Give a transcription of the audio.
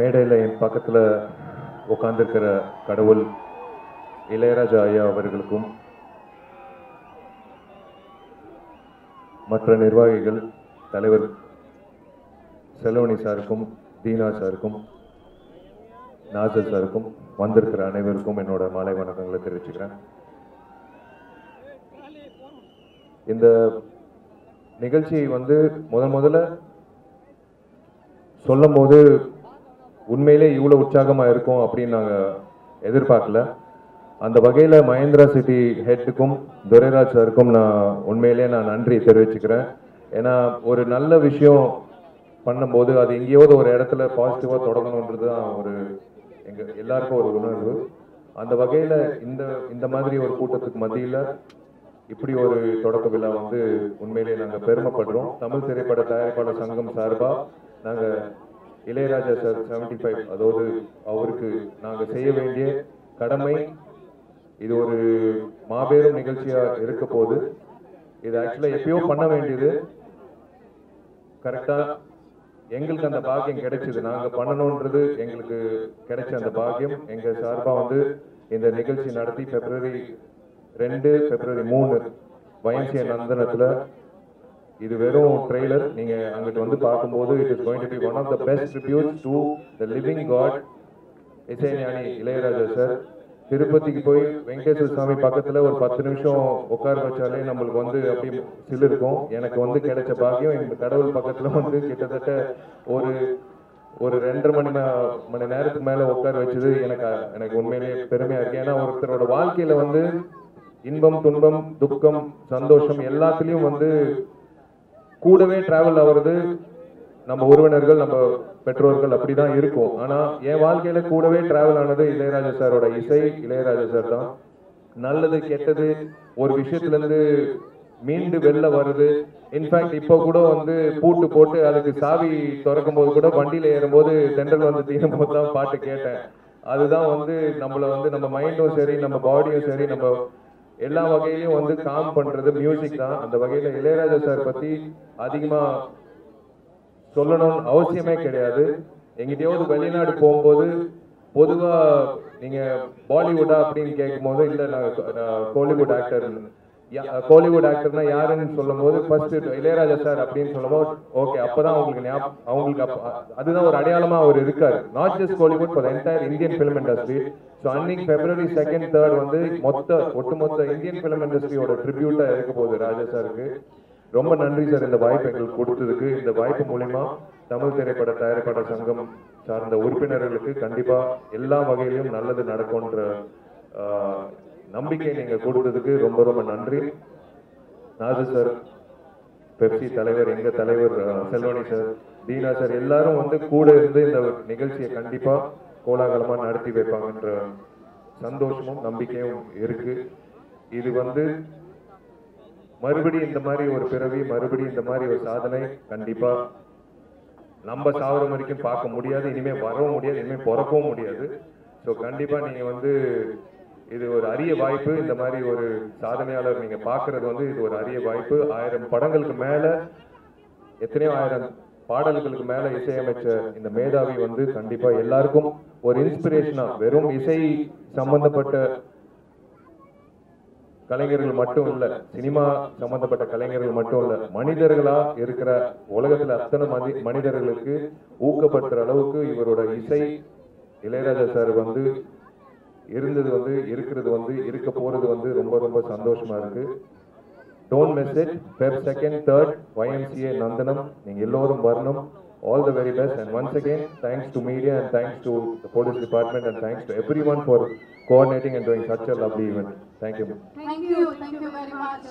மேடையில் என் பக்கத்தில் உட்காந்துருக்கிற கடவுள் இளையராஜா ஐயா அவர்களுக்கும் மற்ற நிர்வாகிகள் தலைவர் செலவணி சாருக்கும் தீனா சாருக்கும் நாசர் சாருக்கும் வந்திருக்கிற அனைவருக்கும் என்னோட மாலை வணக்கங்களை தெரிவிச்சுக்கிறேன். இந்த நிகழ்ச்சியை வந்து முதல் முதல்ல சொல்லும் போது உண்மையிலே இவ்வளோ உற்சாகமாக இருக்கும் அப்படின்னு நாங்கள் எதிர்பார்க்கல. அந்த வகையில் மகேந்திரா சிட்டி ஹெட்டுக்கும் துரைராஜ் சாருக்கும் நான் உண்மையிலே நான் நன்றி தெரிவிச்சுக்கிறேன். ஏன்னா ஒரு நல்ல விஷயம் பண்ணும்போது அது எங்கேயாவது ஒரு இடத்துல பாசிட்டிவாக தொடங்கணுன்றது தான் ஒரு எங்கள் எல்லாருக்கும் ஒரு உணர்வு. அந்த வகையில் இந்த இந்த மாதிரி ஒரு கூட்டத்துக்கு மத்தியில் இப்படி ஒரு தொடக்க விழா வந்து உண்மையிலே நாங்கள் பெருமைப்படுறோம். தமிழ் திரைப்பட தயாரிப்பாளர் சங்கம் சார்பாக நாங்கள் இளையராஜா சார் செவன்டி ஃபைவ் அதாவது அவருக்கு நாங்கள் செய்ய வேண்டிய கடமை இது ஒரு மாபெரும் நிகழ்ச்சியாக இருக்க போது இது ஆக்சுவலாக எப்பயோ பண்ண வேண்டியது. கரெக்டாக எங்களுக்கு அந்த பாக்கியம் கிடைச்சது. நாங்கள் பண்ணணுன்றது எங்களுக்கு கிடைச்ச அந்த பாக்கியம். எங்கள் சார்பாக வந்து இந்த நிகழ்ச்சி நடத்தி பிப்ரவரி ரெண்டு பிப்ரவரி மூணு வயசிய நந்தனத்தில் இது வெறும் ட்ரெய்லர் நீங்க அங்கிட்டு வந்து பார்க்கும்போது it is going to be one of the best tributes to the living god Isaignani Ilaiyaraaja sir திருப்பதிக்கு போய் வெங்கடேஸ்வர சுவாமி பக்கத்துல ஒரு பத்து நிமிஷம் உட்கார வச்சாலே நம்மளுக்கு வந்து அப்படி சில் இருக்கும். எனக்கு வந்து கிடைச்ச பாக்கியம் இந்த கடவுள் பக்கத்துல வந்து கிட்டத்தட்ட ஒரு ஒரு ரெண்டரை மணி மணி நேரத்துக்கு மேல உட்கார வச்சது எனக்கு எனக்கு உண்மையிலேயே பெருமையா இருக்கு. ஏன்னா ஒருத்தரோட வாழ்க்கையில வந்து இன்பம் துன்பம் துக்கம் சந்தோஷம் எல்லாத்துலயும் வந்து கூடவே டிராவல் ஆகுறது நம்ம உறவினர்கள் நம்ம பெற்றோர்கள் அப்படிதான் இருக்கும். ஆனா என் வாழ்க்கையில கூடவே டிராவல் ஆனது இளையராஜா சாரோட இசை இளையராஜா சார் தான். நல்லது கெட்டது ஒரு விஷயத்துல இருந்து மீண்டு வெளில வருது இன்ஃபேக்ட் இப்போ கூட வந்து பூட்டு போட்டு அதுக்கு சாவி திறக்கும் போது கூட வண்டியில ஏறும்போது தென்றல் வந்து தீரும் போது தான் பாட்டு கேட்டேன். அதுதான் வந்து நம்மள வந்து நம்ம மைண்டும் சரி நம்ம பாடியும் சரி நம்ம எல்லா வகையிலும் வந்து காம் பண்றது மியூசிக் தான். அந்த வகையில இளையராஜா சார் பத்தி அதிகமா சொல்லணும்னு அவசியமே கிடையாது. எங்கிட்டயாவது வெளிநாடு போகும்போது பொதுவா நீங்க பாலிவுட்டா அப்படின்னு கேட்கும்போது இல்ல நான் நான் கோலிவுட் ஆக்டர் கோலிவுட் ஆக்டர்னா யாருன்னு சொல்லும்போது ஃபர்ஸ்ட் இளையராஜா சார் அப்படின்னு சொல்லும்போது ஓகே அப்பதான் அவங்களுக்கு ஞாபகம் அவங்களுக்கு அதுதான் ஒரு அடையாளமா அவர் இருக்காரு. Not just Kollywood for entire Indian film industry so அன்னைக்கு பிப்ரவரி செகண்ட் தேர்ட் வந்து மொத்த ஒட்டுமொத்த இந்தியன் ஃபிலிம் இண்டஸ்ட்ரியோட ட்ரிபியூட்டா இருக்க போகுது ராஜா சாருக்கு ரொம்ப நன்றி சார் இந்த வாய்ப்பு எங்களுக்கு கொடுத்ததுக்கு. இந்த வாய்ப்பு மூலியமா தமிழ் திரைப்பட தயாரிப்பாளர் சங்கம் சார்ந்த உறுப்பினர்களுக்கு கண்டிப்பா எல்லா வகையிலும் நல்லது நடக்கும்ன்ற நம்பிக்கை நீங்க கொடுத்ததுக்கு ரொம்ப ரொம்ப நன்றி. நாது சார் பெப்சி தலைவர் எங்க தலைவர் செல்வனி சார் தீனா சார் எல்லாரும் வந்து கூட இருந்து இந்த நிகழ்ச்சியை கண்டிப்பா கோலாகலமா நடத்தி வைப்பாங்கன்ற சந்தோஷமும் நம்பிக்கையும் இருக்கு. இது வந்து மறுபடியும் இந்த மாதிரி ஒரு பிறவி மறுபடியும் இந்த மாதிரி ஒரு சாதனை கண்டிப்பா நம்ம சாவர வரைக்கும் பார்க்க முடியாது. இனிமே வரவும் முடியாது இனிமே பிறக்கவும் முடியாது. ஸோ கண்டிப்பா நீங்க வந்து இது ஒரு அரிய வாய்ப்பு. இந்த மாதிரி ஒரு சாதனையாளர் நீங்க பாக்குறது வந்து இது ஒரு அரிய வாய்ப்பு. ஆயிரம் படங்களுக்கு மேல எத்தனையோ ஆயிரம் பாடல்களுக்கு மேல இசையமைச்ச இந்த மேதாவி வந்து கண்டிப்பா எல்லாருக்கும் ஒரு இன்ஸ்பிரேஷனா வெறும் இசை சம்பந்தப்பட்ட கலைஞர்கள் மட்டும் இல்ல சினிமா சம்பந்தப்பட்ட கலைஞர்கள் மட்டும் இல்ல மனிதர்களா இருக்கிற உலகத்துல அத்தனை மனி மனிதர்களுக்கு ஊக்கப்படுத்துற அளவுக்கு இவரோட இசை இளையராஜா சார் வந்து இருந்தது வந்து இருக்கிறது வந்து இருக்க போறது வந்து ரொம்ப ரொம்ப சந்தோஷமா இருக்கு. Don't miss it Feb second third YMCA Nandanam நீங்க எல்லோரும் வரணும். All the very best and once again thanks to media and thanks to police department and thanks to everyone for coordinating and doing such a lovely event thank you thank you thank you very much